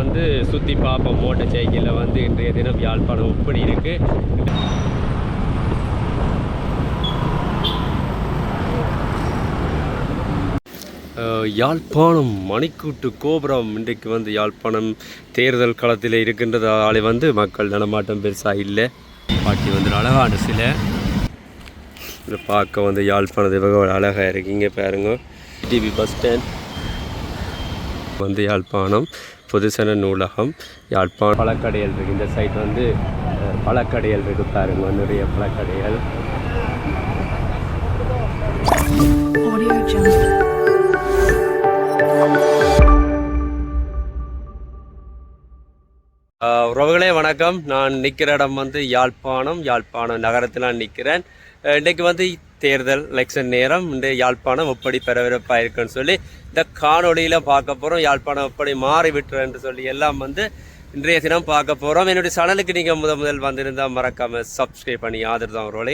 வந்து சுற்றி பார்ப்போம் மோட்டர் சைக்கிளில் வந்து இன்றைய தினம் யாழ்ப்பாணம் எப்படி இருக்குது யாழ்ப்பாணம் மணிக்கூட்டு கோபுரம் இன்றைக்கு வந்து யாழ்ப்பாணம் தேர்தல் களத்தில் இருக்கின்றதாலே வந்து மக்கள் நடமாட்டம் பெருசாக இல்லை. பாட்டி வந்து அழகான சில. இதை பார்க்க வந்து யாழ்ப்பாணம் இவங்க அழகாக இருக்கீங்க பாருங்க. TP bus stand. வந்து யாழ்ப்பாணம். பொதுசன நூலகம் யாழ்ப்பாணம். பழக்கடைகள் இருக்குது இந்த சைட் வந்து அஹ், பழக்கடைகள் இருக்குது பாருங்க. நிறைய பழக்கடைகள். Audio Jungle. ஆஹ் உறவுகளே வணக்கம். நான் நிற்கிற இடம் வந்து யாழ்ப்பாணம். யாழ்ப்பாணம் நகரத்தில் நான் நிற்கிறேன் இன்றைக்கு வந்து தேர்தல் எலெக்ஷன் நேரம் இந்த யாழ்ப்பாணம் எப்படி பரபரப்பாக இருக்குன்னு சொல்லி இந்த காணொலியில் பார்க்க போகிறோம் யாழ்ப்பாணம் எப்படி மாறிவிட்டுறேன்னு சொல்லி எல்லாம் வந்து இன்றைய தினம் பார்க்க போகிறோம் என்னுடைய சேனலுக்கு நீங்கள் முத முதல் வந்திருந்தால் மறக்காமல் சப்ஸ்கிரைப் பண்ணி ஆதரவு தான்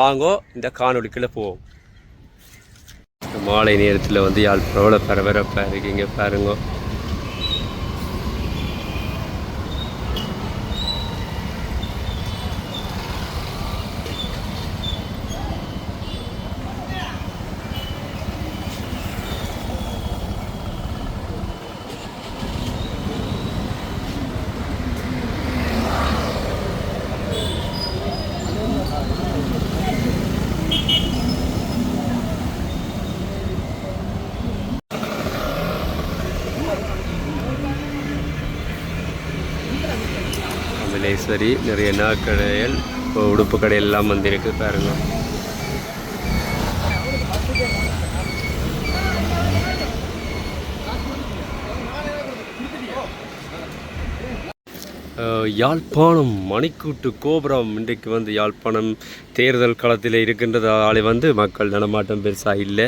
வாங்கோ இந்த காணொலிக்குள்ளே போவோம். மாலை நேரத்தில் வந்து யாழ்ப்பாணம் எவ்வளோ பரபரப்பாக இருக்கீங்க பாருங்க. அமலேஸ்வரி நிறைய நாக்கடைகள் இப்போ உடுப்பு கடையெல்லாம் வந்திருக்கு பாருங்க. யாழ்ப்பாணம் மணிக்கூட்டு கோபுரம். இன்றைக்கு வந்து யாழ்ப்பாணம் தேர்தல் களத்தில் இருக்கின்றதாலே வந்து மக்கள் நடமாட்டம் பெருசாக இல்லை.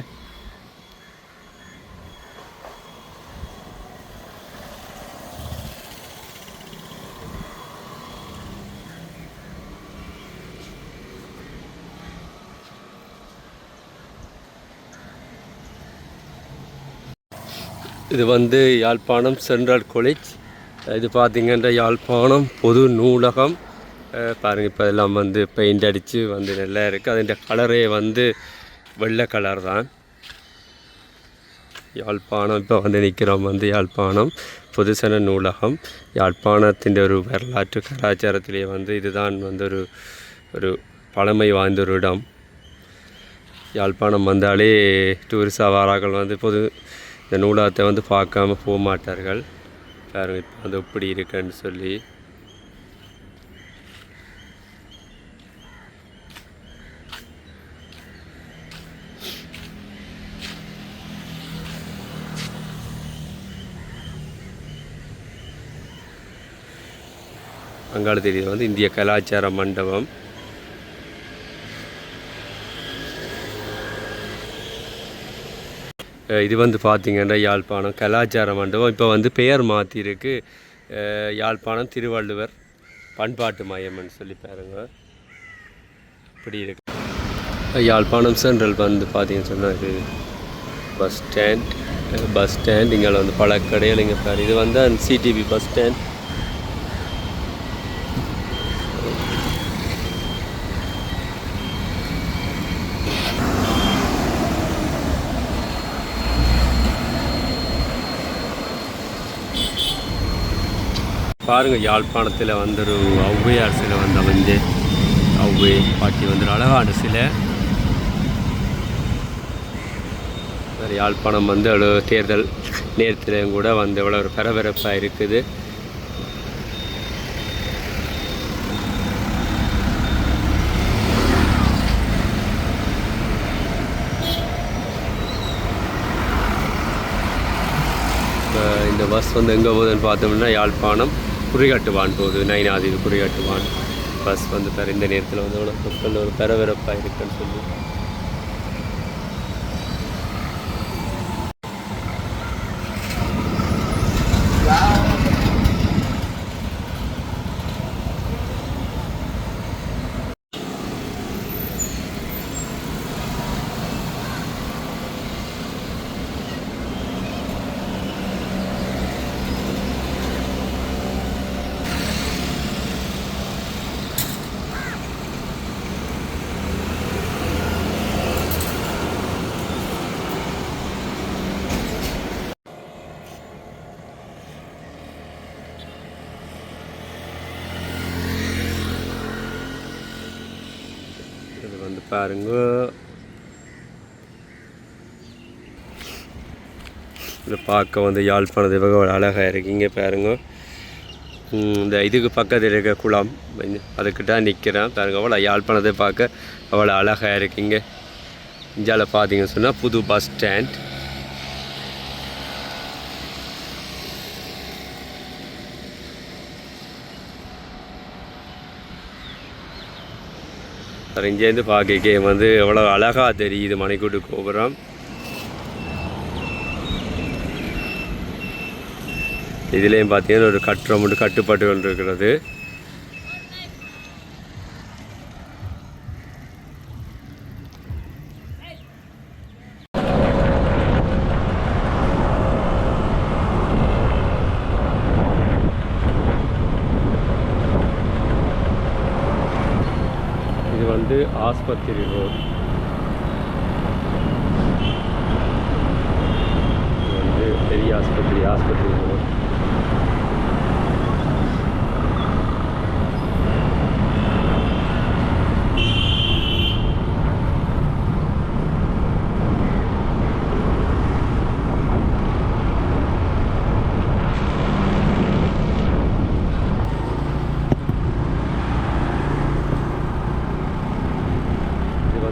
இது வந்து யாழ்ப்பாணம் சென்ட்ரல் காலேஜ். இது பார்த்திங்கன்னா யாழ்ப்பாணம் பொது நூலகம். பாருங்கள் இப்போ எல்லாம் வந்து பெயிண்ட் அடித்து வந்து நல்லா இருக்குது அதிൻ്റെ கலரே வந்து வெள்ளை கலர் தான். யாழ்ப்பாணம் இப்போ வந்து நிற்கிறோம் வந்து யாழ்ப்பாணம் பொதுசன நூலகம். யாழ்ப்பாணத்தின் ஒரு வரலாற்று கலாச்சாரத்திலே வந்து இதுதான் வந்து ஒரு ஒரு பழமை வாய்ந்த ஒரு இடம். யாழ்ப்பாணம் வந்தாலே டூரிஸ்ட் அவாராக்கள் வந்து பொது இந்த நூலகத்தை வந்து பார்க்காம போக மாட்டார்கள் பாருங்கள் இப்போ வந்து எப்படி இருக்குன்னு சொல்லி. அங்காள தெரியுது வந்து இந்திய கலாச்சார மண்டபம். இது வந்து பார்த்திங்கன்னா யாழ்ப்பாணம் கலாச்சார மண்டபம். இப்போ வந்து பெயர் மாற்றிருக்கு யாழ்ப்பாணம் திருவள்ளுவர் பண்பாட்டு மையம்னு சொல்லி பாருங்க. இப்படி இருக்கு. யாழ்ப்பாணம் சென்ட்ரல் வந்து பார்த்தீங்கன்னு சொன்னால் இது பஸ் ஸ்டாண்ட். பஸ் ஸ்டாண்ட் இங்கே வந்து பல கடைகள் இங்கே பாரு. இது வந்து சிடிபி பஸ் ஸ்டாண்ட். பாருங்க யாழ்ப்பாணத்தில் வந்து ஒரு ஔவையார் சிலை வந்து அமைஞ்சு ஔவை பாட்டி வந்து அழகான சிலை. யாழ்ப்பாணம் வந்து அவ்வளோ தேர்தல் நேரத்திலையும் கூட வந்து எவ்வளோ ஒரு பரபரப்பாக இருக்குது. இந்த பஸ் வந்து எங்கே போகுதுன்னு பார்த்தோம்னா யாழ்ப்பாணம். குறிகாட்டுவான் போகுது நைனாதீவு குறிகாட்டுவான். பஸ் வந்து இந்த நேரத்தில் வந்து அவ்வளோ ஒரு பரபரப்பாக இருக்குன்னு சொல்லி. பாருங்க. இதை பார்க்க வந்து யாழ்ப்பாணத்து பக்கம் அழகாக இருக்கீங்க பாருங்க. இந்த இதுக்கு பக்கத்தில் இருக்க குளம் அதுக்கிட்ட நிற்கிறேன் பாருங்க. அவ்வளோ யாழ்ப்பாணத்தை பார்க்க அவ்வளோ அழகாக இருக்கீங்க. இந்தியாவில் பார்த்தீங்கன்னு சொன்னால் புது பஸ் ஸ்டாண்ட் இங்கேருந்து பார்க்க வந்து எவ்வளோ அழகாக தெரியுது மணிக்கூட்டு கோபுரம். இதுலேயும் பார்த்தீங்கன்னா ஒரு கட்டுறம் மட்டும் கட்டுப்பட்டு கொண்டு இருக்கிறது. இது ஆஸ்பத்திரி ரோட் இது வந்து பெரிய ஆஸ்பத்திரி ஆஸ்பத்திரி ரோட்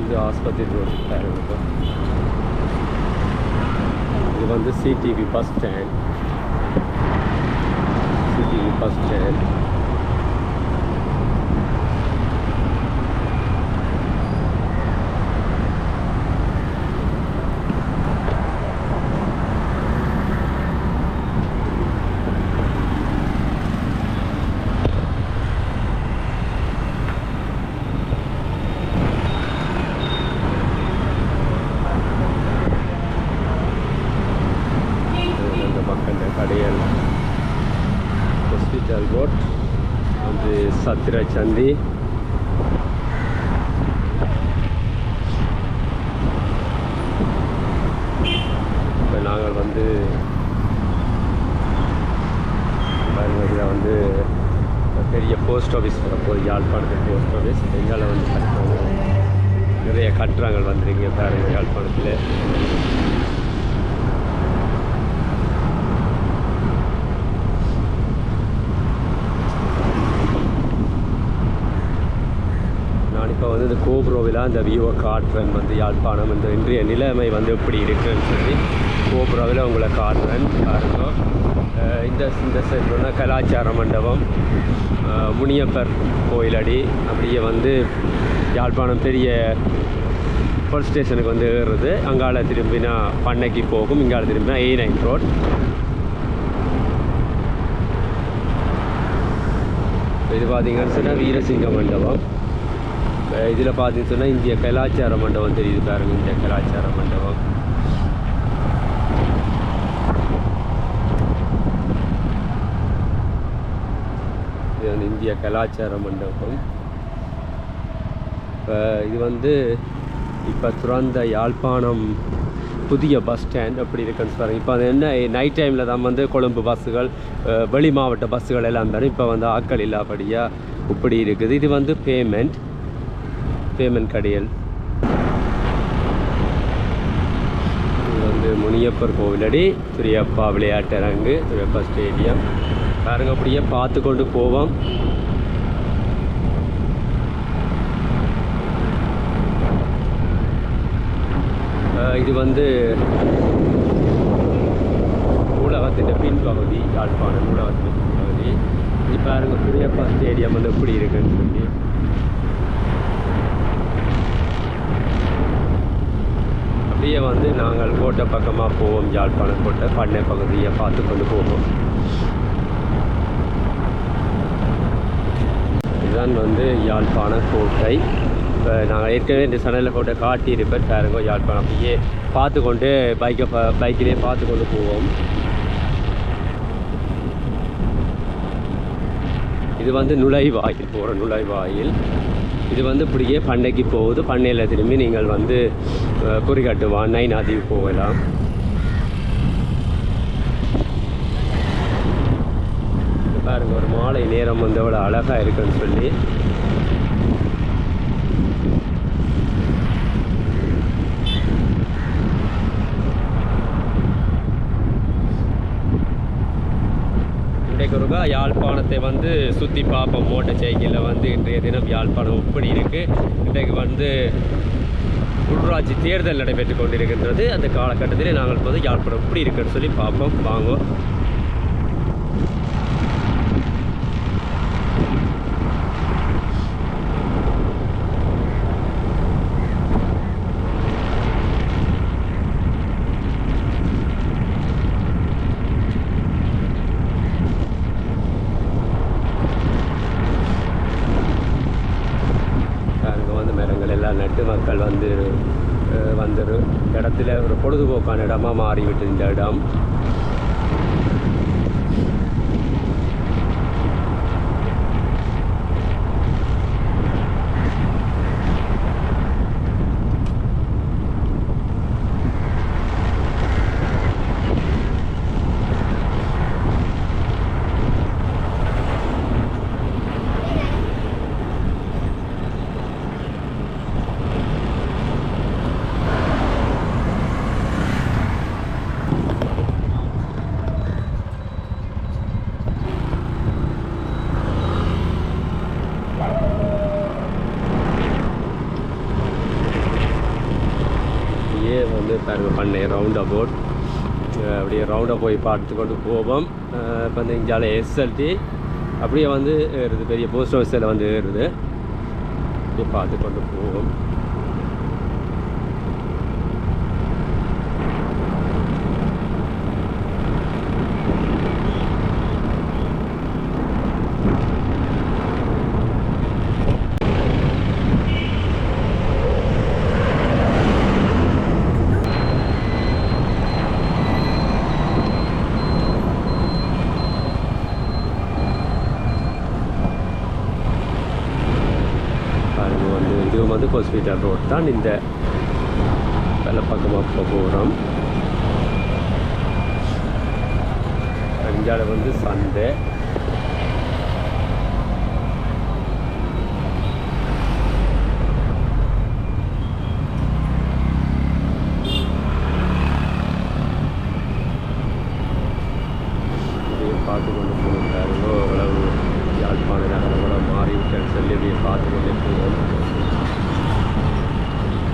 இது வந்து ஆஸ்பத்திரி ரோடு பாருங்க இது வந்து CTV bus stand CTV bus stand இந்த பக்கம் இந்த கடையல் ஹாஸ்பிட்டல் ரோட் வந்து சத்திர சந்தி. இப்போ நாங்கள் வந்து பாருங்க இதில் வந்து பெரிய போஸ்ட் ஆஃபீஸ் போகிறப்போ யாழ்ப்பாணத்து போஸ்ட் ஆஃபீஸ் எங்களை வந்து கட்டுறாங்க நிறைய கட்டுறாங்க வந்துருங்க பாருங்க யாழ்ப்பாணத்தில் நான் இப்போ வந்து இந்த கோபுரோவில் அந்த வியூவை காட்டுறேன் வந்து யாழ்ப்பாணம் இந்த இன்றைய நிலைமை வந்து எப்படி இருக்குன்னு சொல்லி கோபுரோவில் உங்களை காட்டுறேன். பாருங்க இந்த இந்த சைட்னா கலாச்சார மண்டபம் முனியப்பர் கோயிலடி. அப்படியே வந்து யாழ்ப்பாணம் பெரிய போலீஸ் ஸ்டேஷனுக்கு வந்து ஏறுறது. அங்கால திரும்பினா பண்ணைக்கு போகும். இங்கால திரும்பினா ஏ நைன் ரோட் இது பார்த்தீங்கன்னு சொன்னால் வீரசிங்க மண்டபம். இதில் பார்த்தீங்கன்னா இந்திய கலாச்சார மண்டபம் தெரியுது பாருங்க இந்திய கலாச்சார மண்டபம் இது வந்து இந்திய கலாச்சார மண்டபம் இப்போ இது வந்து இப்போ துறந்த யாழ்ப்பாணம் புதிய பஸ் ஸ்டாண்ட் அப்படி இருக்குன்னு சொல்கிறாங்க இப்போ அது என்ன நைட் டைமில் தான் வந்து கொழும்பு பஸ்ஸுகள் வெளி மாவட்ட பஸ்ஸுகள் எல்லாம் வரும் இப்போ வந்து ஆட்கள் இல்லாதபடியாக இப்படி இருக்குது இது வந்து பேமெண்ட் பேமெண்ட் கடையல். இது வந்து முனியப்பர் கோவிலடி துரியப்பா விளையாட்டரங்கு துரியப்பா ஸ்டேடியம். பாருங்க அப்படியே பார்த்து கொண்டு போவோம். இது வந்து நூலகத்தின் பின்பகுதி யாழ்ப்பாணம் நூலகத்தின் பின்பகுதி. இது பாருங்கள் துரியப்பா ஸ்டேடியம் வந்து எப்படி இருக்குன்னு சொல்லி. அப்படியே வந்து நாங்கள் கோட்டை பக்கமாக போவோம் யாழ்ப்பாணம் கோட்டை பண்ணை பகுதியை பார்த்து கொண்டு போவோம். இதுதான் வந்து யாழ்ப்பாண கோட்டை. இப்போ நாங்கள் ஏற்கனவே இந்த சனலில் கோட்டை காட்டியிருப்பேன் பாருங்க யாழ்ப்பாணம் அப்படியே பார்த்து கொண்டு பைக்கை பைக்கிலே பார்த்து கொண்டு போவோம். இது வந்து நுழைவாயில் போகிற நுழைவாயில். இது வந்து இப்படியே பண்ணைக்கு போகுது. பண்ணையில் திரும்பி நீங்கள் வந்து அஹ், குறிகாட்டுவான் நைனாதீவு போகலாம். பாருங்கள் ஒரு மாலை நேரம் வந்து அவ்வளோ அழகாக இருக்குன்னு சொல்லி. ஃபுல்லாக யாழ்ப்பாணத்தை வந்து சுற்றி பார்ப்போம் மோட்டர் சைக்கிளில் வந்து இன்றைய தினம் யாழ்ப்பாணம் எப்படி இருக்குது இன்றைக்கு வந்து உள்ளாட்சி தேர்தல் நடைபெற்று கொண்டிருக்கின்றது. அந்த காலகட்டத்தில் நாங்கள் இப்போது யாழ்ப்பாணம் எப்படி இருக்குன்னு சொல்லி பார்ப்போம் வாங்குவோம் அங்கே வந்து மரங்கள் எல்லாம் நட்டு மக்கள் வந்து அஹ், வந்து இடத்துல ஒரு பொழுதுபோக்கான இடமா மாறிவிட்டு இந்த இடம் அப்படியே வந்து பாருங்க பண்ணேன் ரவுண்ட் அபவுட் அப்படியே ரவுண்டாக போய் பார்த்து கொண்டு போவோம். இப்போ வந்து இங்கால எஸ்எல்டி அப்படியே வந்து ஏறுது பெரிய போஸ்ட் ஆஃபீஸில் வந்து ஏறுது. அப்படியே பார்த்து கொண்டு போவோம் பாருங்க வந்து இது ரோட் தான் இந்த வெள்ளப்பக்கமாக இப்போ போகிறோம் அஞ்சால வந்து சந்தை பார்த்து கொண்டு போகிறாருங்கோ ஓரளவு யாழ்ப்பாண நகரம் கூட மாறிவிட்டேன்னு சொல்லி இதையை பார்த்து கொண்டு போகிறோம்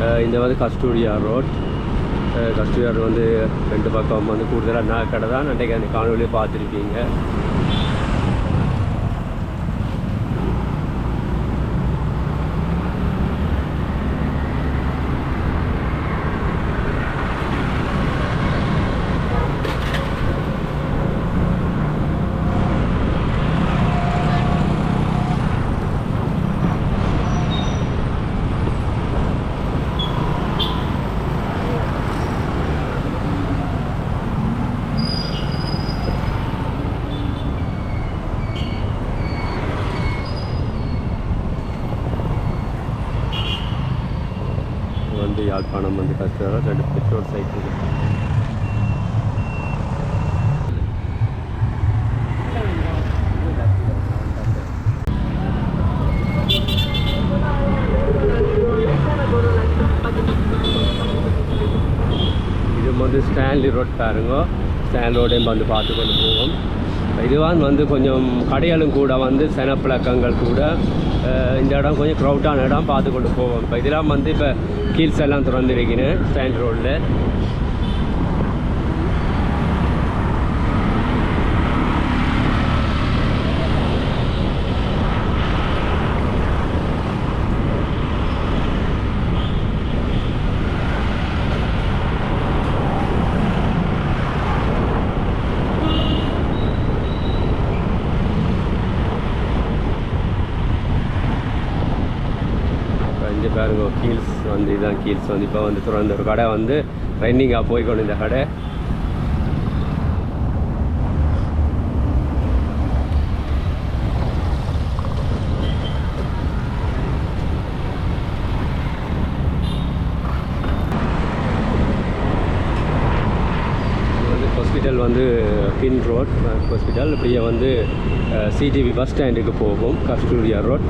இந்த வந்து கஸ்டூடியா ரோட். அஹ் ரோடு வந்து ரெண்டு பக்கம் வந்து கூடுதலாக நான் கடை தான். அன்றைக்கு அந்த காணொலியை பார்த்துருப்பீங்க இது வந்து வந்து கஷ்டம் ரெண்டு பெட்ரோல் சைக்கிள் இது வந்து ஸ்டான்லி ரோட் பாருங்க. ஸ்டான்லி ரோடையும் வந்து பார்த்து கொண்டு போவோம். இதுவான் வந்து கொஞ்சம் கடைகளும் கூட வந்து சனப்பழக்கங்கள் கூட இந்த இடம் கொஞ்சம் க்ரௌட்டான இடம் பார்த்து கொண்டு போவோம். இப்போ இதெல்லாம் வந்து இப்போ கீல்ஸ் எல்லாம் திறந்துருக்கீங்க ஸ்டாண்ட் ரோடில் இங்கே கீல்ஸ் வந்து இதுதான் கீல்ஸ் வந்து இப்போ வந்து திறந்த ஒரு கடை வந்து ரன்னிங்காக போய்க்கணும் இந்த கடை. வந்து ஹாஸ்பிட்டல் வந்து பின் ரோட் ஹாஸ்பிட்டல் இப்படியே வந்து சிடிவி பஸ் ஸ்டாண்டுக்கு போகும். கஸ்தூரியா ரோட்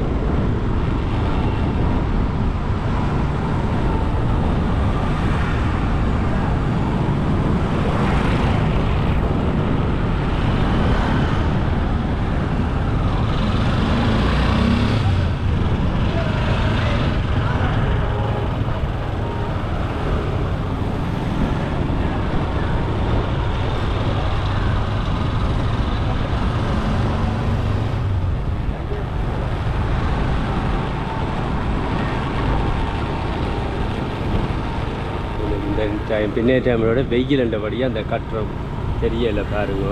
டைம் பின்னே டைமோட வெயில் என்றபடியாக அந்த கட்டுறம் தெரியலை பாருங்க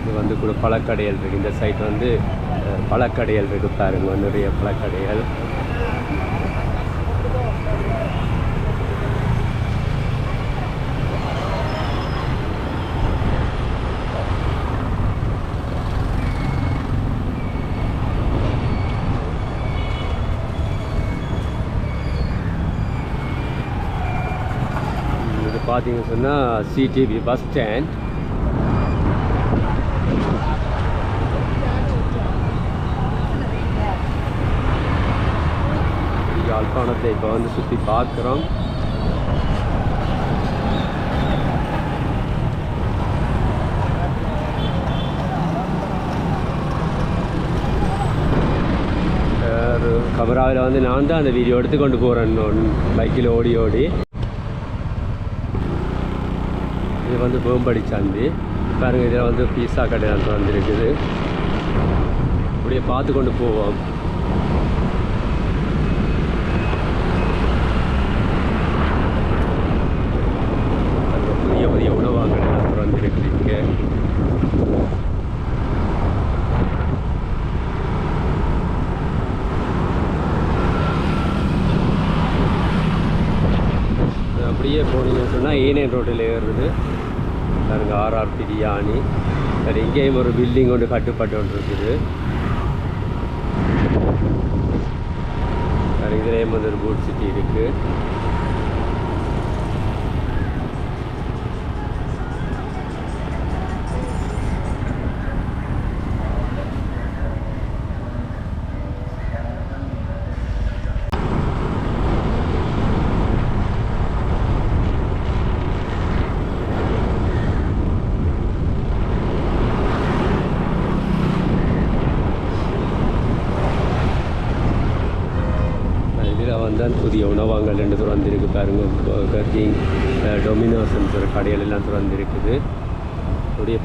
இது வந்து கூட பழக்கடைகள் இருக்குது இந்த சைட் வந்து பழக்கடைகள் இருக்கு பாருங்க நிறைய பழக்கடைகள் இது பார்த்தீங்கன்னு சொன்னால் சிடிபி பஸ் ஸ்டாண்ட் யாழ்ப்பாணத்தை இப்போ வந்து சுற்றி பார்க்குறோம் கமராவில் வந்து நான் தான் அந்த வீடியோ எடுத்து கொண்டு போகிறேன் பைக்கில் ஓடி ஓடி இது வந்து வேம்படி சந்தி பாருங்க இதில் வந்து பீஸா கடை வந்துருக்குது அப்படியே பார்த்து கொண்டு போவோம் அங்க புதிய புதிய உணவகங்கள் திறந்திருக்கு இங்கே அது அப்படியே போனீங்கன்னு ரோட்டில் ஏறுறது பாருங்க ஆர்ஆர் பிரியாணி சரி இங்கேயும் ஒரு பில்டிங் ஒன்று கட்டுப்பட்டு ஒன்று இருக்குது சரி இதுலேயும் வந்து ஒரு பூட் சிட்டி இருக்குது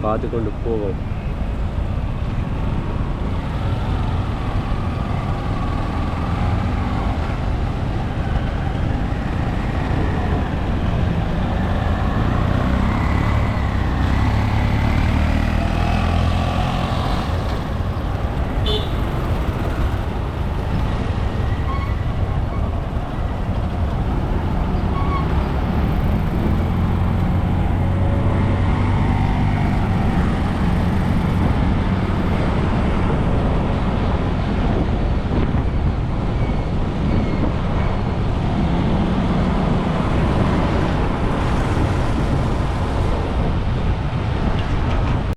டொமினோஸ்ன்ற பார்த்து கொண்டு போவோம்.